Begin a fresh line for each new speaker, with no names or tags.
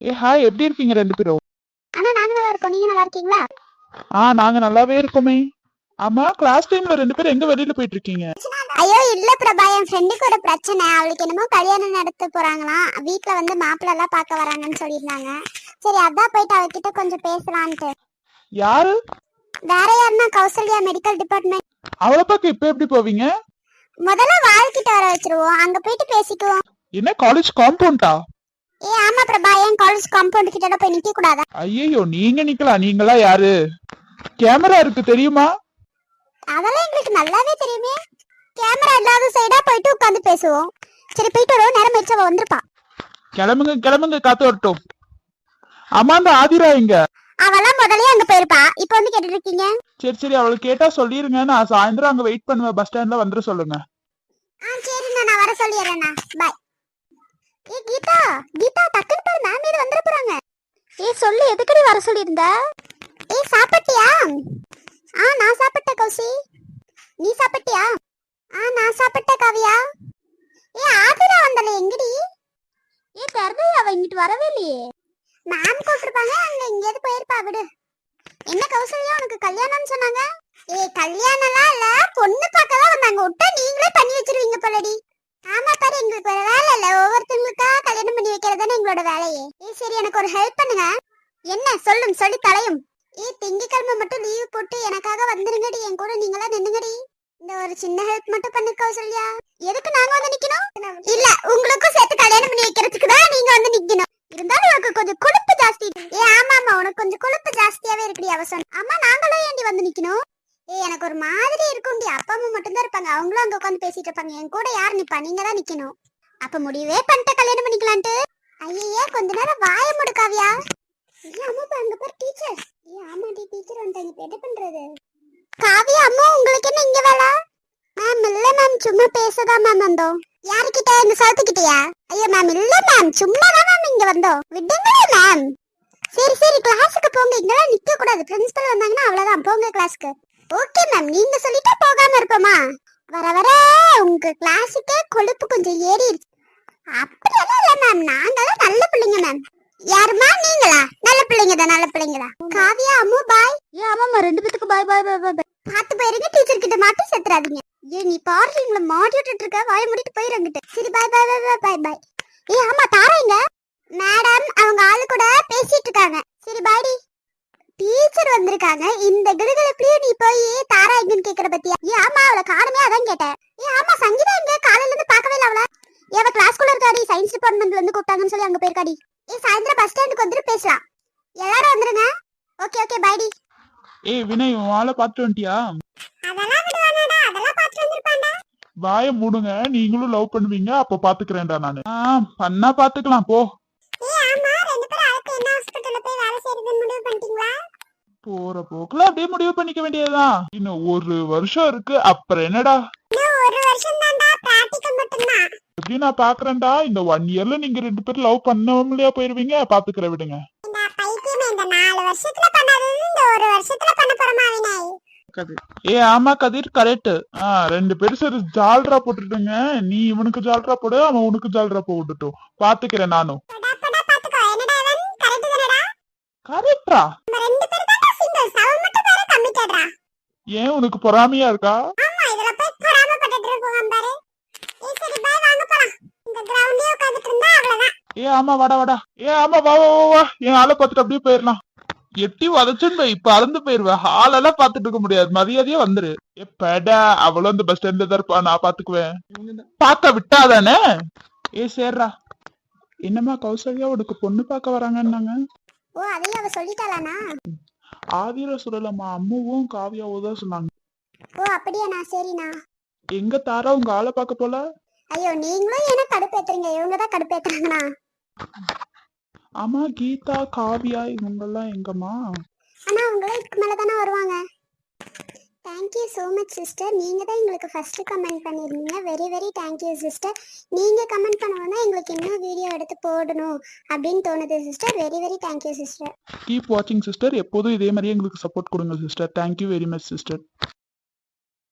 ஏ hi எப்படி இருக்கீங்க ரெண்டு பேரும்?
ஆனா நாங்க நல்லா இருக்கோம். நீங்க நல்லா இருக்கீங்களா?
ஆ நாங்க நல்லாவே இருக்கோமே. ஆமா கிளாஸ் டைம்ல ரெண்டு பேரும் எங்க வெளியில போயிட்டு இருக்கீங்க?
ஐயோ இல்ல பிரபா என் ஃப்ரெண்டுக்கு ஒரு பிரச்சனை. அவளுக்கு என்னமோ கல்யாணம் நடத்த போறாங்களாம். வீட்ல வந்து மாப்பிள்ளை எல்லாம் பார்க்க வராங்கன்னு சொல்லியிருந்தாங்க. சரி அதான் போயிட்டு அவகிட்ட கொஞ்சம் பேசலான்ட்டு.
யாரு?
வேற யாருன்னா கௌசல்யா மெடிக்கல் டிபார்ட்மெண்ட்
அவளை பார்க்க இப்ப எப்படி போவீங்க?
முதல்ல வாழ்கிட்ட வர வச்சிருவோம். அங்க போயிட்டு பேசிக்குவோம்.
என்ன காலேஜ் காம்பவுண்டா
ஏ ஆமா பிரபா ஏன் காலேஜ் காம்பவுண்ட் கிட்ட போய் நிக்க கூடாதா
ஐயோ நீங்க நிக்கலாம் நீங்களா யாரு? கேமரா இருக்கு தெரியுமா?
அதெல்லாம் எங்களுக்கு நல்லாவே தெரியுமே. கேமரா இல்லாத சைடா போயிட்டு உட்காந்து பேசுவோம். சரி போயிட்டு வருவோம் நேரம் ஆயிடுச்சு அவ வந்திருப்பா.
கிளம்புங்க கிளம்புங்க காத்து வரட்டும். ஆமா அந்த ஆதிரா எங்க?
அவெல்லாம் முதல்லயே அங்க போயிருப்பா. இப்போ வந்து கேட்டுட்டு இருக்கீங்க
சரி சரி அவளுக்கு கேட்டா சொல்லிருங்க. நான் சாயந்தரம் அங்க வெயிட் பண்ணுவேன். பஸ் ஸ்டாண்ட்ல வந்துட சொல்லுங்க.
ஆ சரிண்ணா நான் வர சொல்லிடுறேண்ணா பாய் ஏ கீதா கீதா டக்குனு பாரு மேம் இது வந்துட போறாங்க ஏ எதுக்கடி வர சொல்லியிருந்த? ஏ சாப்பிட்டியா? ஆ நான் சாப்பிட்டேன் கௌசி. நீ சாப்பிட்டியா? ஆ நான் சாப்பிட்டேன் காவியா. ஏ ஆதிரா வந்தல எங்கடி? ஏ தெரியல அவ இங்கிட்டு வரவே இல்லையே. மேம் கூப்பிட்டுருப்பாங்க அங்க எங்கேயாவது போயிருப்பா விடு. என்ன கௌசல்யா உனக்கு கல்யாணம்னு சொன்னாங்க? ஏ கல்யாணம்லாம் இல்ல பொண்ணு பார்க்க தான் வந்தாங்க. விட்டா நீங்களே பண்ணி வச்சிருவீங்க போலடி. ஆமா பாரு எங்களுக்கு ஒரு வேலை இல்ல. ஒவ்வொருத்தவங்களுக்கா கல்யாணம் பண்ணி வைக்கிறது தானே எங்களோட வேலையே. ஏ சரி எனக்கு ஒரு ஹெல்ப் பண்ணுங்க. என்ன? சொல்லும் சொல்லி தலையும் ஏ திங்கக்கிழமை மட்டும் லீவ் போட்டு எனக்காக வந்துருங்கடி. என் கூட நீங்களா நின்னுங்கடி. இந்த ஒரு சின்ன ஹெல்ப் மட்டும் பண்ணிக்கோ சொல்லியா. எதுக்கு நாங்க வந்து நிக்கணும்? இல்ல உங்களுக்கும் சேர்த்து கல்யாணம் பண்ணி வைக்கிறதுக்கு தான் நீங்க வந்து நிக்கணும். இருந்தாலும் உனக்கு கொஞ்சம் கொழுப்பு ஜாஸ்தி. ஏ ஆமா ஆமா உனக்கு கொஞ்சம் கொழுப்பு ஜாஸ்தியாவே இருக்குடி அவசரம். ஆமா நாங்களும் ஏண்டி வந்து நிக்கணும்? ஏய் எனக்கு ஒரு மாதிரி இருக்கும்டி. அப்பா அம்மா மட்டும் தான் இருப்பாங்க. அவங்களும் அங்க உட்காந்து பேசிட்டு இருப்பாங்க. என் கூட யார் நிப்பா? நீங்க தான் நிக்கணும். அப்ப முடிவே பண்ணிட்ட கல்யாணம் பண்ணிக்கலான்ட்டு. ஐயே கொஞ்ச நேரம் வாய முடுக்காவியா அம்மா அங்க பாரு டீச்சர் ஏய் ஆமாடி டீச்சர் வந்துட்டாங்க இப்ப என்ன பண்றது? காவியா அம்மா உங்களுக்கு என்ன இங்க வேலை? மேம் இல்ல மேம் சும்மா பேசதான் மேம் வந்தோம். யாருக்கிட்ட இந்த சவுத்துக்கிட்டயா ஐயோ மேம் இல்ல மேம் சும்மா தான் மேம் இங்க வந்தோம். விடுங்களே மேம் சரி சரி கிளாஸுக்கு போங்க. இங்கெல்லாம் நிக்க கூடாது. பிரின்சிபல் வந்தாங்கன்னா அவ்வளவுதான். போங்க கிளாஸ்க்கு ஓகே மேம் நீங்க சொல்லிட்டா போகாம இருப்போமா வர வர உங்க கிளாஸுக்கே கொழுப்பு கொஞ்சம் ஏறிடுச்சு. அப்படியெல்லாம் இல்ல மேம் நாங்கெல்லாம் நல்ல பிள்ளைங்க மேம் யாருமா நீங்களா? நல்ல பிள்ளைங்க தான் நல்ல பிள்ளைங்க தான். காவியா அம்மு பாய்.
ஏ ஆமாம்மா ரெண்டு பேத்துக்கு பாய் பாய் பாய் பாய்
பாத்து போயிருங்க டீச்சர் கிட்ட மாட்டி செத்துறாதீங்க. ஏ நீ பாரு எங்களை மாட்டி விட்டுட்டு இருக்க வாய மூடிட்டு போயிருங்கிட்டு சரி பாய் பாய் பாய் பாய் பாய் ஏ ஆமா தாராங்க மேடம் அவங்க ஆளு கூட பேசிட்டு இருக்காங்க. சரி பாய்டி டீச்சர் வந்திருக்காங்க. இந்த கிடுகிழப்புலயும் நீ போய் தாரா எங்கன்னு கேக்குற பத்தியா? ஏ ஆமா அவளை காணுமே அதான் கேட்டேன். ஏ ஆமா சங்கீதா எங்க? காலையில இருந்து பார்க்கவே இல்ல அவள. ஏ அவ கிளாஸ்க்குள்ள இருக்காடி சயின்ஸ் டிபார்ட்மெண்ட்ல இருந்து கூப்பிட்டாங்கன்னு சொல்லி அங்க போயிருக்காடி ஏ சாயந்தரம் பஸ் ஸ்டாண்டுக்கு வந்துட்டு பேசலாம். எல்லாரும் வந்துருங்க. ஓகே ஓகே பாய்டி
ஏய் வினய் உன் ஆளை பார்த்துட்டு வந்துட்டியா?
அதெல்லாம் விடுவானடா. அதெல்லாம் பார்த்து வந்திருப்பான்டா.
வாய மூடுங்க. நீங்களும் லவ் பண்ணுவீங்க. அப்ப பாத்துக்கிறேன்டா நானு. ஆ பண்ணா பாத்துக்கலாம் போ.
ஏய் ஆமா ரெண்டு பேரும் அடுத்து என்ன ஹாஸ்பிடல்ல போய் வேலை செய்யறதுன்னு முடிவு பண்ணிட்டீங்களா?
போற போக்குல அப்படியே முடிவு பண்ணிக்க வேண்டியதுதான் இன்னும் ஒரு வருஷம் இருக்கு. அப்புறம் என்னடா?
இன்னும் ஒரு வருஷம் தான்டா பிராக்டிகல் மட்டும்தான்.
எப்படி நான் பாக்குறேன்டா இந்த ஒன் இயர்ல நீங்க ரெண்டு பேரும் லவ் பண்ணாமலையா போயிருவீங்க. பாத்துக்கிற விடுங்க
இந்த பைத்தியமே இந்த நாலு வருஷத்துல பண்ணாதது இந்த ஒரு வருஷத்துல பண்ண போறோமா வினய்?
ஏ ஆமா கதிர் கரெக்ட் ஆ ரெண்டு பேரும் சரி ஜால்ரா போட்டுட்டுங்க. நீ இவனுக்கு ஜால்ரா போடு அவன் உனக்கு ஜால்ரா போட்டுட்டும். பாத்துக்கிறேன் நானும்.
கரெக்ட்
ஏன் உனக்கு பொறாமையா இருக்கா? ஏ ஆமா வாடா வாடா. ஏ ஆமா வா வா, வா. என் ஆளை பார்த்துட்டு அப்படியே போயிடலாம். எட்டி வதச்சுன்னு இப்ப அறந்து போயிருவேன் ஹாலெல்லாம் பாத்துட்டு இருக்க முடியாது. மரியாதையா வந்துரு. எப்படா அவளும் அந்த பஸ் ஸ்டாண்ட்ல தான் இருப்பா நான் பாத்துக்குவேன் பாக்க விட்டாதானே? ஏ சேர்றா. என்னம்மா கௌசல்யா உனக்கு பொண்ணு பார்க்க வராங்கன்னாங்க?
ஓ அதையும் அவ சொல்லிட்டாளானா
ஆதிர சொல்லலம்மா. அம்முவும் காவியாவும் தான் சொன்னாங்க.
ஓ அப்படியாண்ணா. சரிண்ணா.
எங்க தாரா உங்க ஆளை பார்க்க போல?
ஐயோ நீங்களும் ஏன்னா கடுப்பேத்துறீங்க? இவங்க தான் கடுப்பேத்துறாங்கண்ணா.
ஆமா கீதா காவியா இவங்கெல்லாம் எங்கம்மா?
ஆனா அவங்களும் இதுக்கு மேல தானே வருவாங்க தேங்க்யூ ஸோ மச் சிஸ்டர் நீங்கள் தான் எங்களுக்கு ஃபஸ்ட்டு கமெண்ட் பண்ணியிருந்தீங்க. Very very thank you sister நீங்கள் கமெண்ட் பண்ணவொன்னா எங்களுக்கு இன்னும் வீடியோ எடுத்து போடணும் அப்படின்னு தோணுது sister very very thank you sister
keep வாட்சிங் சிஸ்டர் எப்போதும் இதே மாதிரியே எங்களுக்கு சப்போர்ட் கொடுங்க sister thank you very much sister